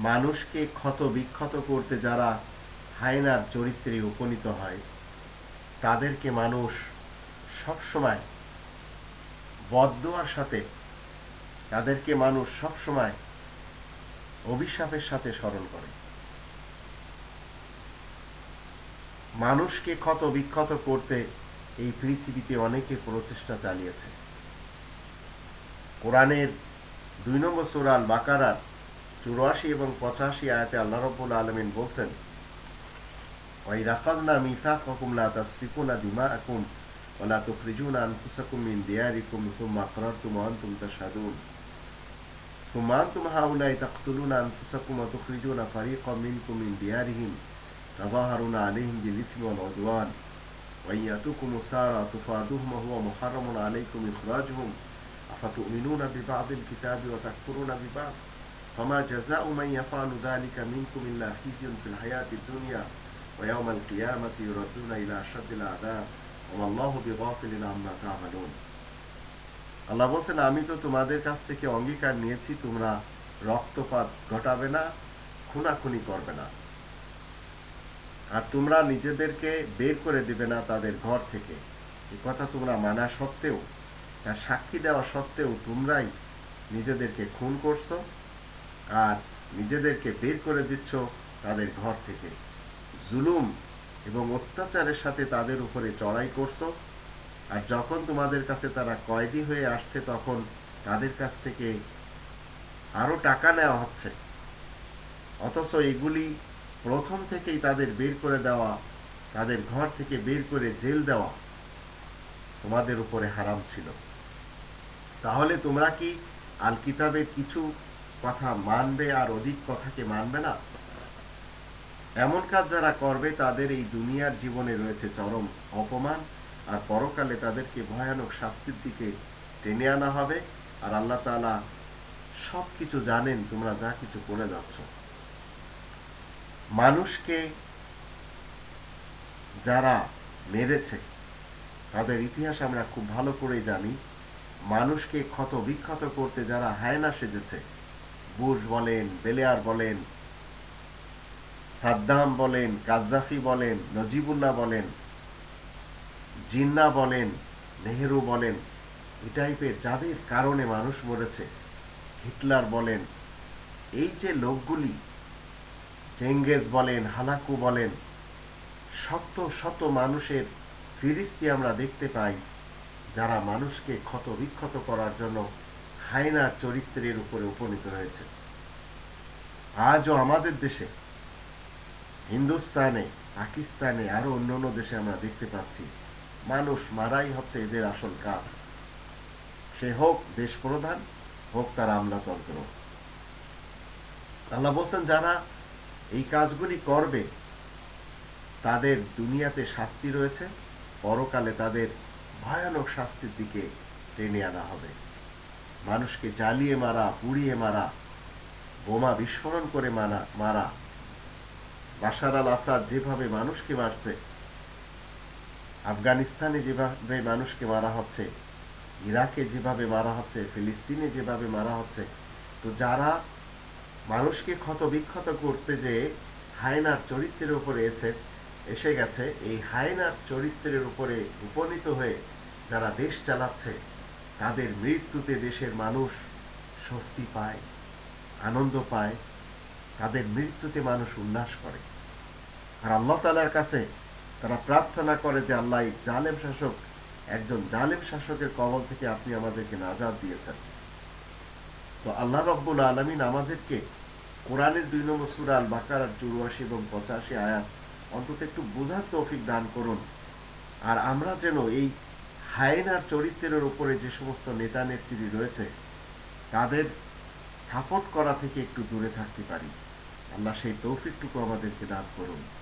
মানুষকে ক্ষত বিক্ষত করতে যারা হায়নার চরিত্রে উপনীত হয়, তাদেরকে মানুষ সবসময় বদদোয়ার সাথে, তাদেরকে মানুষ সবসময় অভিশাপের সাথে স্মরণ করে। মানুষকে ক্ষত বিক্ষত করতে এই পৃথিবীতে অনেকে প্রচেষ্টা চালিয়েছে কোরআনের দুই নম্বর সুরাল বাকারার চুরাশি এবং পঁচাশি আয়াতে আল্লাহ রব্বুল আলমিন বলছেন ওই রাখাজনা মিথা ককুমলা তাসফিকুনা দিমা আকুম ওলা তুখরিজুন আনফুসাকুম মিন দিয়ারিকুম সুম্মা আকরারতুম ওয়া আনতুম তাশহাদুন ثم أنتم هؤلاء تقتلون أنفسكم وتخرجون فريقا منكم من ديارهم تظاهرون عليهم بالإثم والعدوان وإن يأتوكم سارى تفادوهم وهو محرم عليكم إخراجهم أفتؤمنون ببعض الكتاب وتكفرون ببعض فما جزاء من يفعل ذلك منكم إلا خزي في الحياة الدنيا ويوم القيامة يردون إلى أشد العذاب وما الله بغافل عما تعملون আল্লাহ বলছেন আমি তো তোমাদের কাছ থেকে অঙ্গীকার নিয়েছি তোমরা রক্তপাত ঘটাবে না খুনাখুনি করবে না আর তোমরা নিজেদেরকে বের করে দিবে না তাদের ঘর থেকে। এই কথা তোমরা মানা সত্ত্বেও তার সাক্ষী দেওয়া সত্ত্বেও তোমরাই নিজেদেরকে খুন করছ আর নিজেদেরকে বের করে দিচ্ছ তাদের ঘর থেকে। জুলুম এবং অত্যাচারের সাথে তাদের উপরে চড়াই করছ আর যখন তোমাদের কাছে তারা কয়েদি হয়ে আসছে তখন তাদের কাছ থেকে আরও টাকা নেওয়া হচ্ছে। অথচ এগুলি প্রথম থেকেই তাদের বের করে দেওয়া, তাদের ঘর থেকে বের করে জেল দেওয়া তোমাদের উপরে হারাম ছিল। তাহলে তোমরা কি আল কিতাবের কিছু কথা মানবে আর অধিক কথাকে মানবে না? এমন কাজ যারা করবে, তাদের এই দুনিয়ার জীবনে রয়েছে চরম অপমান, আর পরকালে তাদেরকে ভয়ানক শাস্তির দিকে টেনে আনা হবে। আর আল্লাহ তালা সব কিছু জানেন, তোমরা যা কিছু করে যাচ্ছ। মানুষকে যারা মেরেছে, তাদের ইতিহাস আমরা খুব ভালো করেই জানি। মানুষকে ক্ষত বিক্ষত করতে যারা হায়না সেজেছে, বুশ বলেন, বেলেয়ার বলেন, সাদ্দাম বলেন কাজদাফি বলেন, নজিবুল্লাহ বলেন, জিন্না বলেন, নেহেরু বলেন, এই টাইপের যাদের কারণে মানুষ মরেছে, হিটলার বলেন, এই যে লোকগুলি চেঙ্গেজ বলেন হালাকু বলেন, শত শত মানুষের ফিরিস্তি আমরা দেখতে পাই, যারা মানুষকে ক্ষত বিক্ষত করার জন্য হায়নার চরিত্রের উপরে উপনীত হয়েছে। আজও আমাদের দেশে, হিন্দুস্তানে, পাকিস্তানে আরও অন্যান্য দেশে আমরা দেখতে পাচ্ছি, মানুষ মারাই হচ্ছে এদের আসল কাজ। সে হোক দেশ প্রধান হোক তার আমলাতন্ত্র। আল্লাহ বলছেন, যারা এই কাজগুলি করবে। তাদের দুনিয়াতে শাস্তি রয়েছে, পরকালে তাদের ভয়ানক শাস্তির দিকে টেনে আনা হবে। মানুষকে জ্বালিয়ে মারা, পুড়িয়ে মারা, বোমা বিস্ফোরণ করে মারা মারা। বাসার আল আসাদ যেভাবে মানুষকে মারছে, আফগানিস্তানে যেভাবে মানুষকে মারা হচ্ছে, ইরাকে যেভাবে মারা হচ্ছে, ফিলিস্তিনে যেভাবে মারা হচ্ছে, তো যারা মানুষকে ক্ষত বিক্ষত করতে যে হায়নার চরিত্রের উপরে এসে এসে গেছে, এই হায়নার চরিত্রের উপরে উপনীত হয়ে যারা দেশ চালাচ্ছে, তাদের মৃত্যুতে দেশের মানুষ স্বস্তি পায়, আনন্দ পায়, তাদের মৃত্যুতে মানুষ উল্লাস করে। আর আল্লাহ তালার কাছে তারা প্রার্থনা করে যে আল্লাহ জালেম শাসক, একজন জালেম শাসকের কবল থেকে আপনি আমাদেরকে নাজাদ দিয়েছেন। তো আল্লাহ রব্বুল আলমিন আমাদেরকে কোরআনের দুই নম্বর সুরাল বাকার চুরাশি এবং পঁচাশি আয়াত, অন্তত একটু বোঝার তৌফিক দান করুন। আর আমরা যেন এই হায়েনার চরিত্রের ওপরে যে সমস্ত নেতা নেত্রী রয়েছে, তাদের সাপোর্ট করা থেকে একটু দূরে থাকতে পারি। আল্লাহ সেই তৌফিকটুকু আমাদেরকে দান করুন।